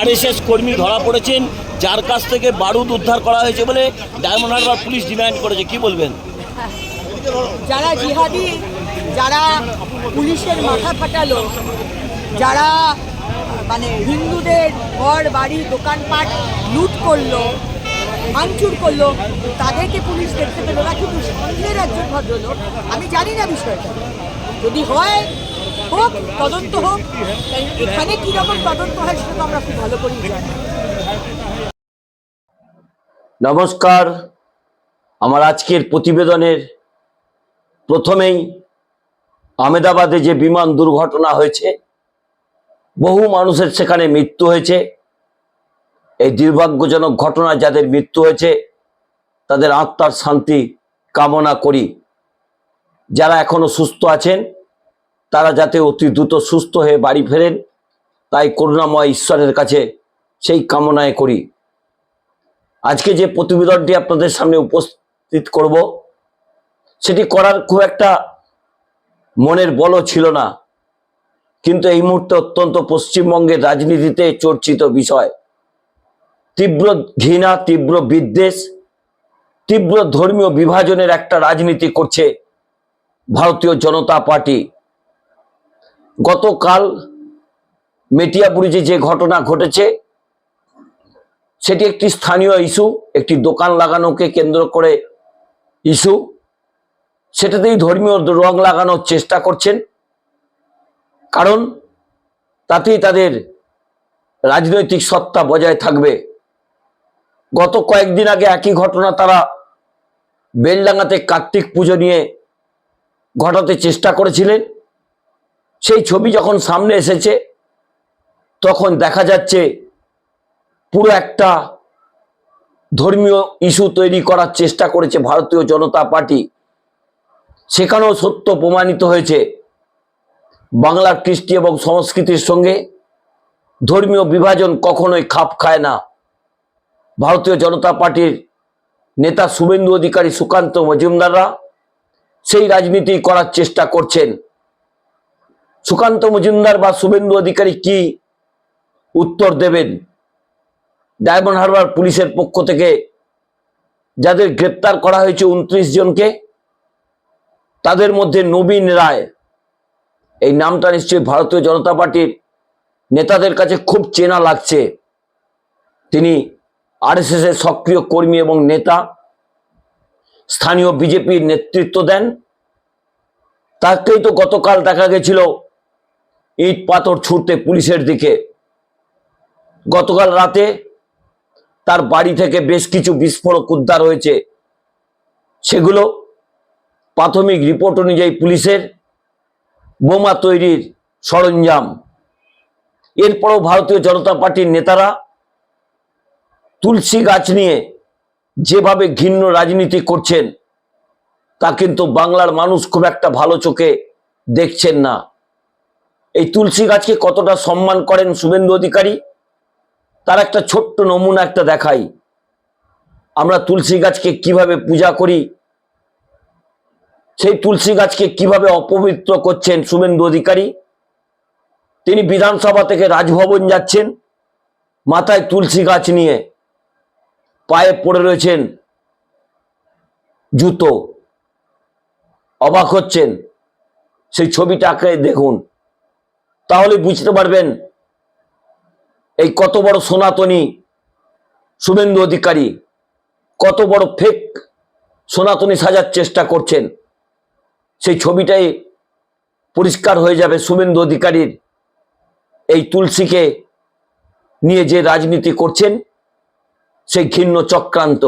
RSS কর্মী ধরা পড়েছেন, যার কাছ থেকে বারুদ উদ্ধার করা হয়েছে বলে ডায়মন্ড হারবার পুলিশ ডিমান্ড করেছে। কি বলবেন? যারা জিহাদি, যারা পুলিশের মাথা ফাটালো, যারা মানে হিন্দুদের ঘর, বাড়ি, দোকানপাট লুট করল, ভাঙচুর করল, তাদেরকে পুলিশ দেখতে পেল না, কিন্তু সন্ধ্যের একজন ভদ্রলোক, আমি জানি না বিষয়টা। যদি হয় হোক, তদন্ত হোক, এখানে কীরকম তদন্ত হয় সেটা তো আমরা খুব ভালো করেই জানি। নমস্কার। আমার আজকের প্রতিবেদনের প্রথমেই আমেদাবাদে যে বিমান দুর্ঘটনা হয়েছে, বহু মানুষের সেখানে মৃত্যু হয়েছে। এই দুর্ভাগ্যজনক ঘটনায় যাদের মৃত্যু হয়েছে, তাদের আত্মার শান্তি কামনা করি। যারা এখনও সুস্থ আছেন তারা যাতে অতি দ্রুত সুস্থ হয়ে বাড়ি ফেরেন, তাই করুণাময় ঈশ্বরের কাছে সেই কামনায় করি। আজকে যে প্রতিবেদনটি আপনাদের সামনে উপস্থিত করব, সেটি করার খুব একটা মনের বলও ছিল না। কিন্তু এই মুহূর্তে অত্যন্ত পশ্চিমবঙ্গের রাজনীতিতে চর্চিত বিষয়। তীব্র ঘৃণা, তীব্র বিদ্বেষ, তীব্র ধর্মীয় বিভাজনের একটা রাজনীতি করছে ভারতীয় জনতা পার্টি। গতকাল মেটিয়াপুরিতে যে ঘটনা ঘটেছে, সেটি একটি স্থানীয় ইস্যু, একটি দোকান লাগানোকে কেন্দ্র করে ইস্যু। সেটাতেই ধর্মীয় রং লাগানোর চেষ্টা করছেন। কারণ তাতেই তাদের রাজনৈতিক সত্তা বজায় থাকবে। গত কয়েকদিন আগে একই ঘটনা তারা বেলডাঙ্গাতে কার্তিক পুজো নিয়ে ঘটাতে চেষ্টা করেছিলেন। সেই ছবি যখন সামনে এসেছে, তখন দেখা যাচ্ছে পুরো একটা ধর্মীয় ইস্যু তৈরি করার চেষ্টা করেছে ভারতীয় জনতা পার্টি। সেখানেও সত্য প্রমাণিত হয়েছে বাংলার কৃষ্টি এবং সংস্কৃতির সঙ্গে। ধর্মীয় বিভাজন কখনোই খাপ খায় না। ভারতীয় জনতা পার্টির নেতা শুভেন্দু অধিকারী সুকান্ত মজুমদাররা সেই রাজনীতি করার চেষ্টা করছেন। সুকান্ত মজুমদার বা শুভেন্দু অধিকারী কি উত্তর দেবেন? ডায়মন্ড হারবার পুলিশের পক্ষ থেকে যাদের গ্রেপ্তার করা হয়েছে উনত্রিশ জনকে, তাদের মধ্যে নবীন রায়। এই নামটা নিশ্চয়ই ভারতীয় জনতা পার্টির নেতাদের কাছে খুব চেনা লাগছে। তিনি আরএসএস এর সক্রিয় কর্মী এবং নেতা, স্থানীয় বিজেপির নেতৃত্ব দেন। তাকেই তো গতকাল দেখা গেছিল ইট পাথর ছুটতে পুলিশের দিকে। গতকাল রাতে তার বাড়ি থেকে বেশ কিছু বিস্ফোরক উদ্ধার হয়েছে। সেগুলো প্রাথমিক রিপোর্ট অনুযায়ী পুলিশের বোমা তৈরির সরঞ্জাম। এরপরও ভারতীয় জনতা পার্টির নেতারা তুলসী গাছ নিয়ে যেভাবে ঘিন্ন রাজনীতি করছেন, তা কিন্তু বাংলার মানুষ খুব একটা ভালো চোখে দেখছেন না। এই তুলসী গাছকে কতটা সম্মান করেন শুভেন্দু অধিকারী? তার একটা ছোট্ট নমুনা একটা দেখাই। আমরা তুলসী গাছকে কীভাবে পূজা করি? সেই তুলসী গাছকে কীভাবে অপবিত্র করছেন শুভেন্দু অধিকারী? তিনি বিধানসভা থেকে রাজভবন যাচ্ছেন, মাথায় তুলসী গাছ নিয়ে পায়ে পড়ে রয়েছেন, জুতো। অবাক হচ্ছেন। সেই ছবিটাকে দেখুন। তাহলে বুঝতে পারবেন এই কত বড় সনাতনী শুভেন্দু অধিকারী, কত বড় ফেক সনাতনী সাজার চেষ্টা করছেন। সেই ছবিটাই পরিষ্কার হয়ে যাবে শুভেন্দু অধিকারীর এই তুলসীকে নিয়ে যে রাজনীতি করছেন, সেই ঘিন্ন চক্রান্ত।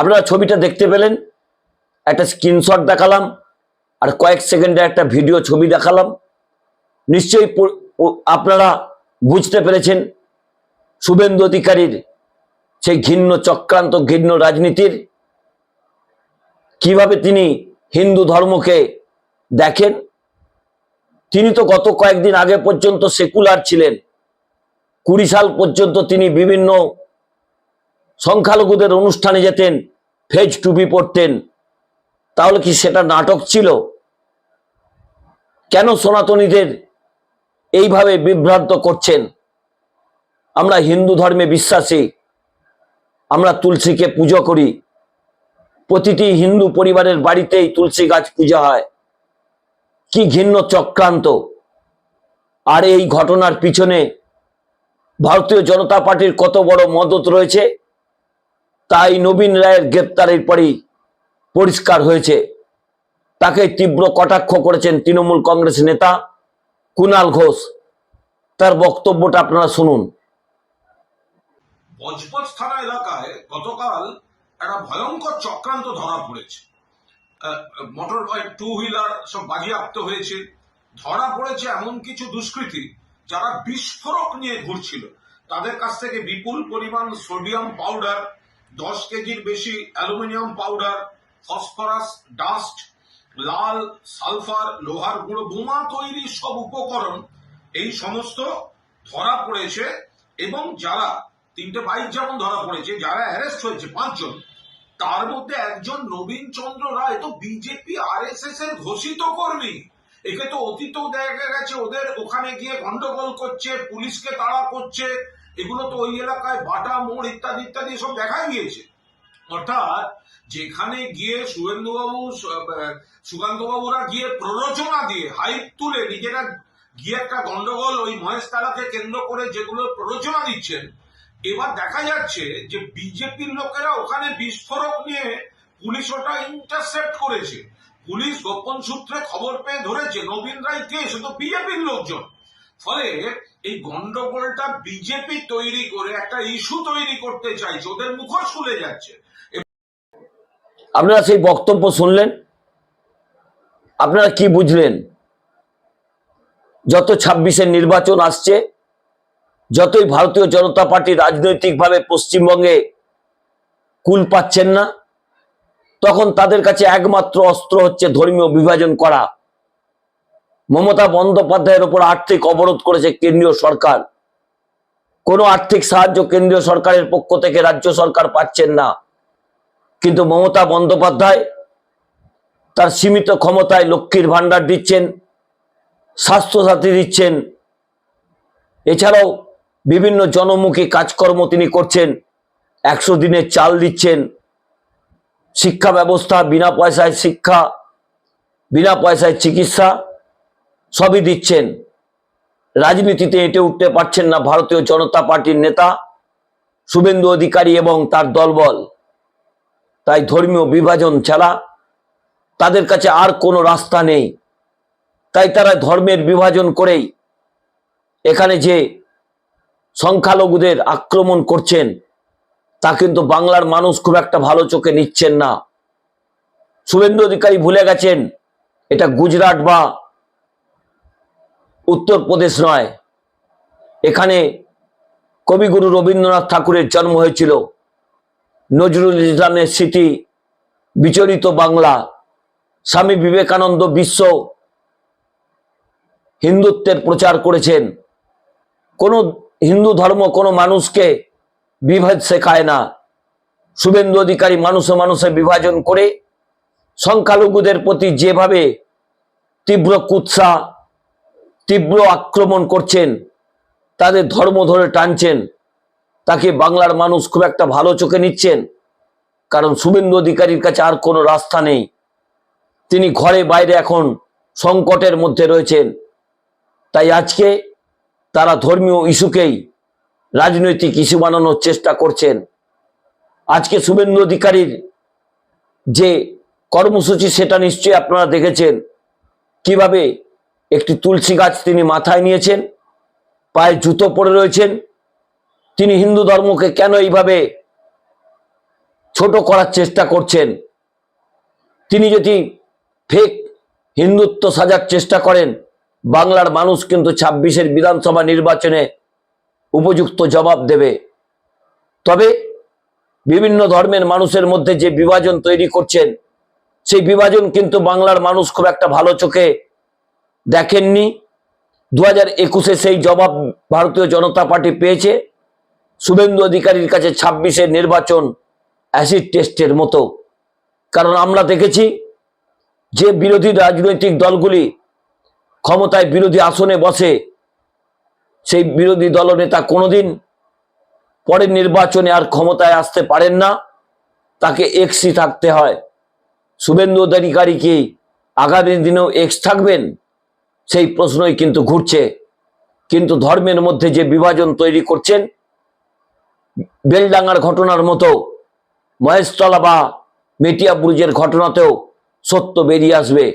আপনারা ছবিটা দেখতে পেলেন, একটা স্ক্রিনশট দেখালাম, আর কয়েক সেকেন্ডে একটা ভিডিও ছবি দেখালাম। নিশ্চয়ই আপনারা বুঝতে পেরেছেন, শুভেন্দু অধিকারীর সেই ঘৃণ্য চক্রান্ত, ঘৃণ্য রাজনীতির কীভাবে তিনি হিন্দু ধর্মকে দেখেন। তিনি তো গত কয়েকদিন আগে পর্যন্ত সেকুলার ছিলেন। কুড়ি সাল পর্যন্ত তিনি বিভিন্ন সংখ্যালঘুদের অনুষ্ঠানে যেতেন, ফেজ টুপি পরতেন তাহলে কি সেটা নাটক ছিল? কেন সনাতনীদের এইভাবে বিভ্রান্ত করছেন? আমরা হিন্দু ধর্মে বিশ্বাসী, আমরা তুলসীকে পুজো করি, প্রতিটি হিন্দু পরিবারের বাড়িতেই তুলসী গাছ পূজা হয়। কি ঘিন্ন চক্রান্ত। আর এই ঘটনার পিছনে ভারতীয় জনতা পার্টির কত বড় মদত রয়েছে? তাই নবীন রায়ের গ্রেপ্তারের পরই পরিষ্কার হয়েছে। তাকে তীব্র কটাক্ষ করেছেন তৃণমূল কংগ্রেস নেতা কুনাল ঘোষ। তার বক্তব্যটা আপনারা শুনুন। বজবজ থানা এলাকায় গতকাল একটা ভয়ঙ্কর চক্রান্ত ধরা পড়েছে। মোটর বাইক টু হুইলার সব বাজেয়াপ্ত হয়েছে। ধরা পড়েছে এমন কিছু দুষ্কৃতী যারা বিস্ফোরক নিয়ে ঘুরছিল। তাদের কাছ থেকে বিপুল পরিমাণ সোডিয়াম পাউডার দশ কেজির বেশি অ্যালুমিনিয়াম পাউডার, ফসফরাস, ডাস্ট, লাল সালফার, লোহার গুঁড়ো, বোমা তৈরির সব উপকরণ, এই সমস্ত ধরা পড়েছে এবং যারা, তিনটে বাইক যেমন ধরা পড়েছে, যারা অ্যারেস্ট হয়েছে পাঁচজন, তার মধ্যে একজন নবীন চন্দ্র রায় তো বিজেপি আর এস এস এর ঘোষিত কর্মী। একে তো অতীতেও দেখা গেছে, ওদের ওখানে গিয়ে গন্ডগোল করছে, পুলিশকে তাড়া করছে এগুলো তো ওই এলাকায় বাটা, মোড় ইত্যাদি ইত্যাদি সব দেখা গিয়েছে। অর্থাৎ যেখানে গিয়ে শুভেন্দুবাবু সুকান্তবাবুরা গিয়ে প্ররোচনা দিয়ে হাইপ তুলে নিজেরা গিয়ে একটা গন্ডগোল ওই মহেশ তালাকে কেন্দ্র করে যেগুলো প্ররোচনা দিচ্ছেন, এবার দেখা যাচ্ছে যে বিজেপির লোকেরা ওখানে বিস্ফোরক নিয়ে পুলিশ ওটা ইন্টারসেপ্ট করেছে। পুলিশ গোপন সূত্রে খবর পেয়ে ধরেছে, নবীন রায় কে? শুধু বিজেপির লোকজন। ফলে এই গন্ডগোলটা বিজেপি তৈরি করে, একটা ইস্যু তৈরি করতে চাইছে, ওদের মুখোশ খুলে যাচ্ছে। আপনারা সেই বক্তব্য শুনলেন? আপনারা কি বুঝলেন? যত ছাব্বিশের নির্বাচন আসছে, যতই ভারতীয় জনতা পার্টি রাজনৈতিকভাবে পশ্চিমবঙ্গে কুল পাচ্ছেন না, তখন তাদের কাছে একমাত্র অস্ত্র হচ্ছে ধর্মীয় বিভাজন করা। মমতা বন্দ্যোপাধ্যায়ের উপর আর্থিক অবরোধ করেছে কেন্দ্রীয় সরকার। কোনো আর্থিক সাহায্য কেন্দ্রীয় সরকারের পক্ষ থেকে রাজ্য সরকার পাচ্ছেন না। কিন্তু মমতা বন্দ্যোপাধ্যায় তার সীমিত ক্ষমতায় লক্ষ্মীর ভাণ্ডার দিচ্ছেন, স্বাস্থ্যসাথী দিচ্ছেন। এছাড়াও বিভিন্ন জনমুখী কাজকর্ম তিনি করছেন, একশো দিনের চাল দিচ্ছেন। শিক্ষা ব্যবস্থা, বিনা পয়সায় শিক্ষা, বিনা পয়সায় চিকিৎসা সবই দিচ্ছেন। রাজনীতিতে এটে উঠতে পারছেন না ভারতীয় জনতা পার্টির নেতা, শুভেন্দু অধিকারী এবং তার দলবল। তাই ধর্মীয় বিভাজন ছাড়া তাদের কাছে আর কোনো রাস্তা নেই। তাই তারা ধর্মের বিভাজন করেই এখানে যে সংখ্যালঘুদের আক্রমণ করছেন, তা কিন্তু বাংলার মানুষ খুব একটা ভালো চোখে নিচ্ছেন না। শুভেন্দু অধিকারী ভুলে গেছেন, এটা গুজরাট বা উত্তরপ্রদেশ নয়। এখানে কবিগুরু রবীন্দ্রনাথ ঠাকুরের জন্ম হয়েছিল। নজরুল ইসলামের স্মৃতি বিচরিত বাংলা, স্বামী বিবেকানন্দ বিশ্ব হিন্দুত্বের প্রচার করেছেন। কোনো হিন্দু ধর্ম, কোনো মানুষকে বিভেদ শেখায় না। শুভেন্দু অধিকারী মানুষে মানুষে বিভাজন করে সংখ্যালঘুদের প্রতি যেভাবে তীব্র কুৎসা তীব্র আক্রমণ করছেন, তাদের ধর্ম ধরে টানছেন, তাকে বাংলার মানুষ খুব একটা ভালো চোখে নিচ্ছেন, কারণ শুভেন্দু অধিকারীর কাছে আর কোনো রাস্তা নেই। তিনি ঘরে বাইরে এখন সংকটের মধ্যে রয়েছেন। তাই আজকে তারা ধর্মীয় ইস্যুকেই রাজনৈতিক ইস্যু বানানোর চেষ্টা করছেন। আজকে শুভেন্দু অধিকারীর যে কর্মসূচি, সেটা নিশ্চয়ই আপনারা দেখেছেন। কীভাবে একটি তুলসী গাছ তিনি মাথায় নিয়েছেন, পায়ে জুতো পরে রয়েছেন। তিনি হিন্দু ধর্মকে কেন এইভাবে ছোট করার চেষ্টা করছেন? তিনি যদি ফেক হিন্দুত্ব সাজার চেষ্টা করেন, বাংলার মানুষ কিন্তু ছাব্বিশের বিধানসভা নির্বাচনে উপযুক্ত জবাব দেবে। তবে বিভিন্ন ধর্মের মানুষের মধ্যে যে বিভাজন তৈরি করছেন, সেই বিভাজন কিন্তু বাংলার মানুষ খুব একটা ভালো চোখে দেখেননি। দু হাজার একুশে সেই জবাব ভারতীয় জনতা পার্টি পেয়েছে। শুভেন্দু অধিকারীর কাছে ছাব্বিশের নির্বাচন অ্যাসিড টেস্টের মতো। কারণ আমরা দেখেছি যে বিরোধী রাজনৈতিক দলগুলি ক্ষমতায় বিরোধী আসনে বসে, সেই বিরোধী দলনেতা কোনোদিন পরের নির্বাচনে আর ক্ষমতায় আসতে পারেন না। তাকে এক্সই থাকতে হয়। শুভেন্দু অধিকারী কি আগামী দিনেও এক্স থাকবেন? সেই প্রশ্নই কিন্তু ঘুরছে। কিন্তু ধর্মের মধ্যে যে বিভাজন তৈরি করছেন, বেলডাঙ্গার ঘটনার মতো, মহেশতলা বা মেটিয়া ব্রুজের ঘটনাতেও সত্য বেরিয়ে আসবে।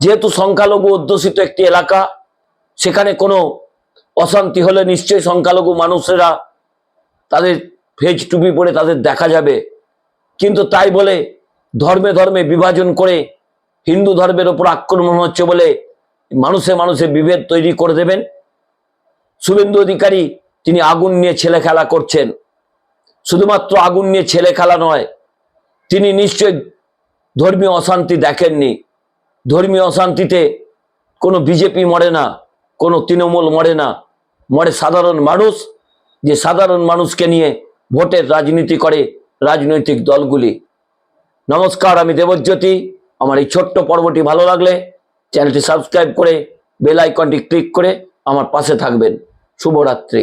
যেহেতু সংখ্যালঘু অধ্যুষিত একটি এলাকা, সেখানে কোনো অশান্তি হলে নিশ্চয়ই সংখ্যালঘু মানুষেরা তাদের ফেজ টুপি পরে তাদের দেখা যাবে। কিন্তু তাই বলে ধর্মে ধর্মে বিভাজন করে হিন্দু ধর্মের ওপর আক্রমণ হচ্ছে বলে মানুষে মানুষে বিভেদ তৈরি করে দেবেন। শুভেন্দু অধিকারী তিনি আগুন নিয়ে ছেলে খেলা করছেন। শুধুমাত্র আগুন নিয়ে ছেলে খেলা নয়, তিনি নিশ্চয় ধর্মীয় অশান্তি দেখেননি। ধর্মীয় অশান্তিতে কোনো বিজেপি মরে না, কোনো তৃণমূল মরে না, মরে সাধারণ মানুষ, যে সাধারণ মানুষকে নিয়ে ভোটের রাজনীতি করে রাজনৈতিক দলগুলি। নমস্কার, আমি দেবজ্যোতি। আমার এই ছোট্ট পর্বটি ভালো লাগলে চ্যানেলটি সাবস্ক্রাইব করে বেল আইকনটি ক্লিক করে আমার পাশে থাকবেন। শুভরাত্রি।